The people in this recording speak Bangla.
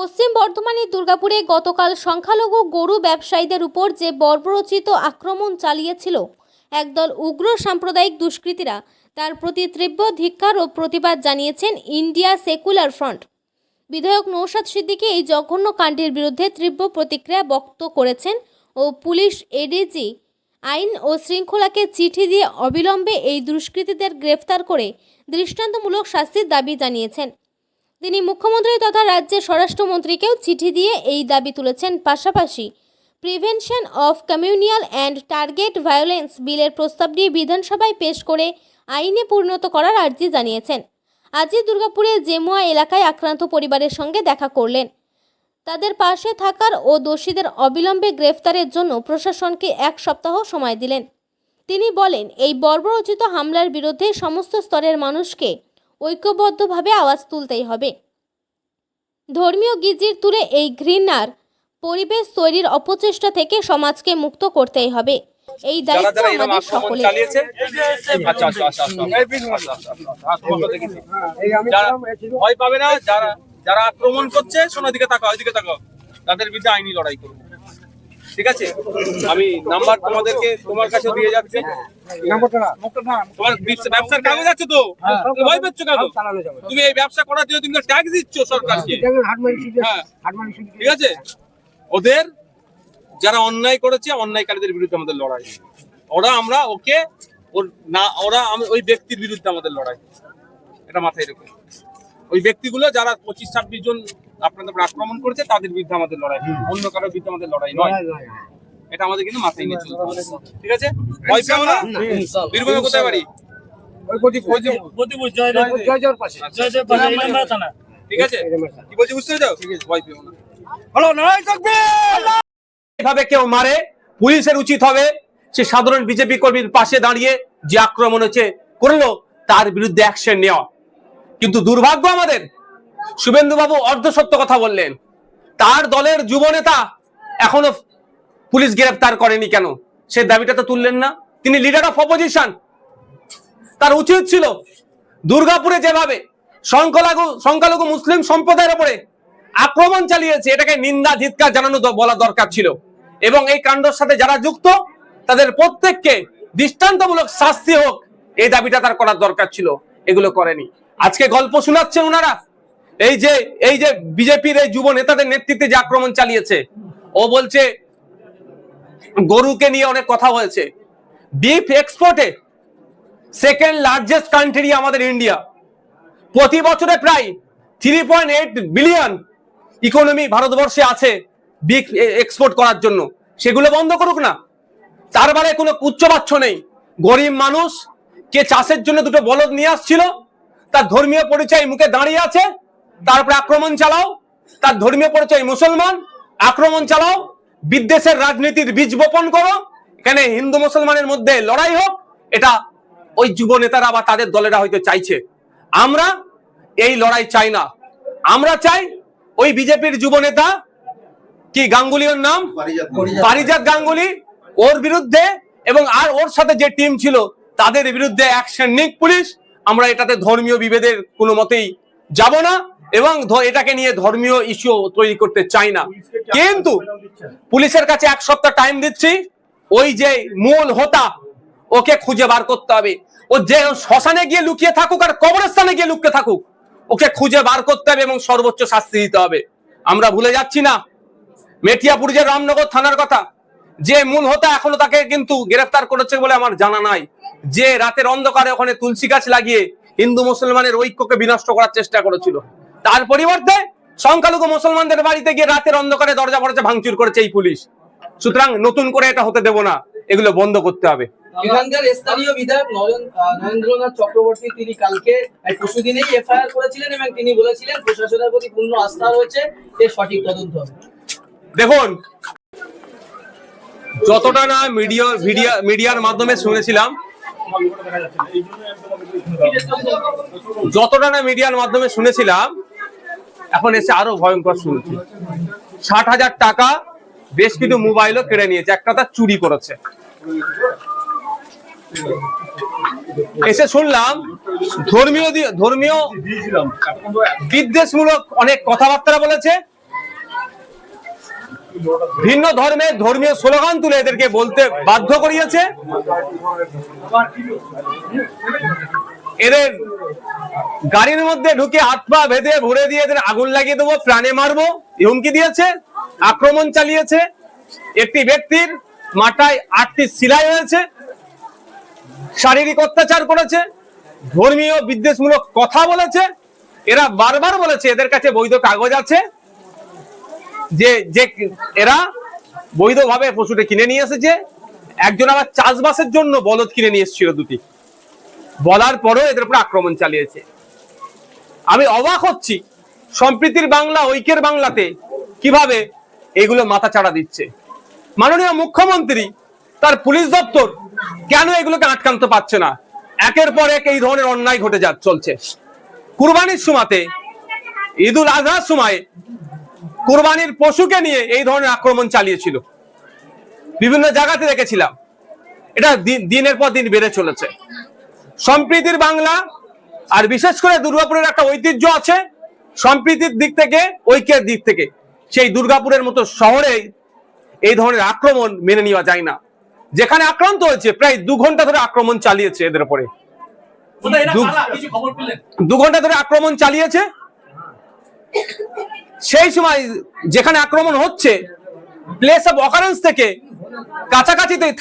পশ্চিম বর্ধমানের দুর্গাপুরে গতকাল সংখ্যালঘু গরু ব্যবসায়ীদের উপর যে বর্বরচিত আক্রমণ চালিয়েছিল, একদল উগ্র সাম্প্রদায়িক দুষ্কৃতীরা, তার প্রতি তীব্র ধিক্কার ও প্রতিবাদ জানিয়েছেন ইন্ডিয়া সেকুলার ফ্রন্ট। বিধায়ক নৌশাদ সিদ্দিকী এই জঘন্য কাণ্ডের বিরুদ্ধে তীব্র প্রতিক্রিয়া ব্যক্ত করেছেন ও পুলিশ এডিজি আইন ও শৃঙ্খলাকে চিঠি দিয়ে অবিলম্বে এই দুষ্কৃতীদের গ্রেফতার করে দৃষ্টান্তমূলক শাস্তির দাবি জানিয়েছেন। তিনি মুখ্যমন্ত্রী তথা রাজ্যের স্বরাষ্ট্রমন্ত্রীকেও চিঠি দিয়ে এই দাবি তুলেছেন। পাশাপাশি prevention of communal and target violence বিলের প্রস্তাবটি বিধানসভায় পেশ করে আইনে পরিণত করার আর্জি জানিয়েছেন। আজই দুর্গাপুরের জেমুয়া এলাকায় আক্রান্ত পরিবারের সঙ্গে দেখা করলেন। তাদের পাশে থাকার ও দোষীদের অবিলম্বে গ্রেফতারের জন্য প্রশাসনকে এক সপ্তাহ সময় দিলেন। তিনি বলেন, এই বর্বরোচিত হামলার বিরুদ্ধে সমস্ত স্তরের মানুষকে ঐক্যবদ্ধভাবে আওয়াজ তুলতেই হবে ধর্মীয় গিজির তুলে এই ঘৃণার পরিবেশ তৈরির অপচেষ্টা থেকে সমাজকে মুক্ত করতেই হবে এই দায়িত্ব আমাদের আচ্ছা আচ্ছা আচ্ছা আচ্ছা আচ্ছা, আচ্ছা, আচ্ছা, হ্যাঁ। যারা ভয় পাবে না যারা যারা আক্রমণ করছে শোনো দিকে তাকাও ওইদিকে তাকাও তাদের বিরুদ্ধে আইনি লড়াই করব ঠিক আছে? আমি নাম্বার তোমাদেরকে তোমার কাছে দিয়ে যাচ্ছি। তোমার ব্যবসার কাগজ আছে তো? ভয় পাচ্ছ কেন? তুমি এই ব্যবসা করার জন্য তুমি ট্যাক্স দিচ্ছ সরকারকে। হ্যাঁ ঠিক আছে? ওদের যারা অন্যায় করেছে অন্যায়কারীদের বিরুদ্ধে আমাদের লড়াই। ওরা আমরা ওকে ওর না ওরা ওই ব্যক্তির বিরুদ্ধে আমাদের লড়াই। এটা মাথায় রেখো। ওই ব্যক্তিগুলো যারা পঁচিশ ছাব্বিশ জন আপনাদের উপর আক্রমণ করেছে তাদের বিরুদ্ধে আমাদের লড়াই। অন্য কারোর বিরুদ্ধে আমাদের লড়াই নয়। এটা আমাদের কিন্তু মাথায় নিয়ে চলতে হবে। ঠিক আছে? ভয় পেও না? বীরভূমে কোথায় বাড়ি? ঠিক আছে? কি বলছি বুঝতে পেরেছ? ভয় পেও না। এভাবে কেউ মারে পুলিশের উচিত হবে সে সাধারণ বিজেপি কর্মীর পাশে দাঁড়িয়ে যে আক্রমণ হচ্ছে করল তার বিরুদ্ধে অ্যাকশন নেওয়া। কিন্তু দুর্ভাগ্য আমাদের শুভেন্দু বাবু অর্ধ সত্য কথা বললেন। তার দলের যুব নেতা এখনও পুলিশ গ্রেফতার করেনি কেন? সে দাবিটা তো তুললেন না। তিনি লিডার অফ অপোজিশন তার উচিত ছিল দুর্গাপুরে যেভাবে সংখ্যালঘু সংখ্যালঘু মুসলিম সম্প্রদায়ের উপরে আক্রমণ চালিয়েছে, এটাকে নিন্দা, ধিৎকার জানানো বলা দরকার ছিল। এবং এই কাণ্ডের সাথে যারা যুক্ত, তাদের প্রত্যেককে দৃষ্টান্তমূলক শাস্তি হোক, এই দাবিটা তার করার দরকার ছিল। এগুলো করেনি। আজকে গল্প শোনাচ্ছেন ওনারা। এই যে এই যে বিজেপির এই যুব নেতাদের নেতৃত্বে যে আক্রমণ চালিয়েছে, ও বলছে, গরুকে নিয়ে অনেক কথা হয়েছে। বিফ এক্সপোর্টে সেকেন্ড লার্জেস্ট কান্ট্রি আমাদের ইন্ডিয়া প্রতি বছরে প্রায় three point eight billion economy ভারতবর্ষে আছে বিগ এক্সপোর্ট করার জন্য। সেগুলো বন্ধ করুক না। তার বারে কোনো উচ্চবাচ্য নেই। গরিব মানুষ, কে চাষের জন্য দুটো বলদ নিয়ে আসছিল, তার ধর্মীয় পরিচয় মুখে দাঁড়িয়ে আছে তারপরে আক্রমণ চালাও। তার ধর্মীয় পরিচয় মুসলমান আক্রমণ চালাও। বিদ্বেষের রাজনীতির বীজ বপন করো। এখানে হিন্দু মুসলমানের মধ্যে লড়াই হোক এটা ওই যুব নেতারা বা তাদের দলেরা হয়তো চাইছে। আমরা এই লড়াই চাই না। আমরা চাই ওই বিজেপির যুব নেতা কি গাঙ্গুলির নাম? পারিজাত গাঙ্গুলি। ওর বিরুদ্ধে এবং আর ওর সাথে যে টিম ছিল তাদের বিরুদ্ধে অ্যাকশন নিক পুলিশ। আমরা এটাতে ধর্মীয় বিভেদের কোনো মতেই যাব না। এবং এটাকে নিয়ে ধর্মীয় ইস্যু তৈরি করতে চাই না। কিন্তু পুলিশের কাছে এক সপ্তাহ টাইম দিচ্ছি, ওই যে মূল হোতা, ওকে খুঁজে বার করতে হবে। ও যে শ্মশানে গিয়ে লুকিয়ে থাকুক আর কবরস্থানে গিয়ে লুকিয়ে থাকুক, ওকে খুঁজে বার করতে হবে এবং সর্বোচ্চ শাস্তি দিতে হবে। আমরা ভুলে যাচ্ছি না, মেটিয়াপুর যে রামনগর থানার কথা, যে মূল হোতা এখনও তাকে কিন্তু গ্রেফতার করেছে বলে আমার জানা নাই। যে রাতের অন্ধকারে ওখানে তুলসী গাছ লাগিয়ে হিন্দু মুসলমানের ঐক্যকে বিনষ্ট করার চেষ্টা করেছিল। তার পরিবর্তে সংখ্যালঘু মুসলমানদের বাড়িতে গিয়ে রাতের অন্ধকারে দরজা ফরজা ভাঙচুর করেছে এই পুলিশ। সুতরাং নতুন করে এটা হতে দেব না এগুলো বন্ধ করতে হবে। এখানকার স্থানীয় বিধায়ক নরেন্দ্রনাথ চক্রবর্তী তিনি কালকে পরশুদিনেই এফআইআর করেছিলেন এবং তিনি বলেছিলেন প্রশাসনের প্রতি পূর্ণ আস্থা রয়েছে এর সঠিক তদন্ত দেখুন যতটা না মিডিয়া মিডিয়া মিডিয়ার মাধ্যমে শুনেছিলাম যতটা না মিডিয়ার মাধ্যমে শুনেছিলাম এখন এসে আরও ভয়ঙ্কর শুনছি ষাট হাজার টাকা বেশ কিছু মোবাইলও কেড়ে নিয়েছে, একটা তার চুরি করেছে। এসে শুনলাম, ধর্মীয় ধর্মীয় বিদ্বেষমূলক অনেক কথাবার্তা বলেছে। ভিন্ন ধর্মে ধর্মীয় স্লোগান তুলে এদেরকে বলতে বাধ্য করিয়েছে। এদের গাড়ির মধ্যে ঢুকে হাত পা বেঁধে ভরে দিয়ে আগুন লাগিয়ে দেবো, প্রাণে মারবো। হুমকি দিয়েছে, আক্রমণ চালিয়েছে। একটি ব্যক্তির মাথায় আটটি সিলাই হয়েছে শারীরিক অত্যাচার করেছে, ধর্মীয় বিদ্বেষমূলক কথা বলেছে। এরা বারবার বলেছে, এদের কাছে বৈধ কাগজ আছে। যে যে এরা বৈধভাবে পশুটা কিনে নিয়ে এসেছে। একজন আবার চাষবাসের জন্য বলদ কিনে নিয়ে এসেছিল দুটি। বলার পরেও এদের উপর আক্রমণ চালিয়েছে। আমি অবাক হচ্ছি সম্প্রীতির বাংলা, ঐক্যের বাংলাতে কীভাবে এগুলো মাথা চাড়া দিচ্ছে। মাননীয় মুখ্যমন্ত্রী, তার পুলিশ দপ্তর কেন এগুলোকে আটকানতে পারছে না? একের পর এক এই ধরনের অন্যায় ঘটে যা চলছে। কুরবানির সময়তে ঈদুল আজহার সময় কুরবানির পশুকে নিয়ে এই ধরনের আক্রমণ চালিয়েছিল। বিভিন্ন জায়গাতে দেখেছিলাম। এটা দিন- দিনের পর দিন বেড়ে চলেছে। সম্প্রীতির বাংলা আর বিশেষ করে দুর্গাপুরের একটা ঐতিহ্য আছে সম্প্রীতির দিক থেকে ঐক্যের দিক থেকে। সেই দুর্গাপুরের মতো শহরে এই ধরনের আক্রমণ মেনে নেওয়া যায় না। যেখানে আক্রান্ত হয়েছে প্রায় দু ঘণ্টা ধরে আক্রমণ চালিয়েছে এদের উপরে। দু- ঘণ্টা ধরে আক্রমণ চালিয়েছে। সেই সময় যেখানে আক্রমণ হচ্ছে প্লেস অফ অকারেন্স থেকে কাছাকাছিতে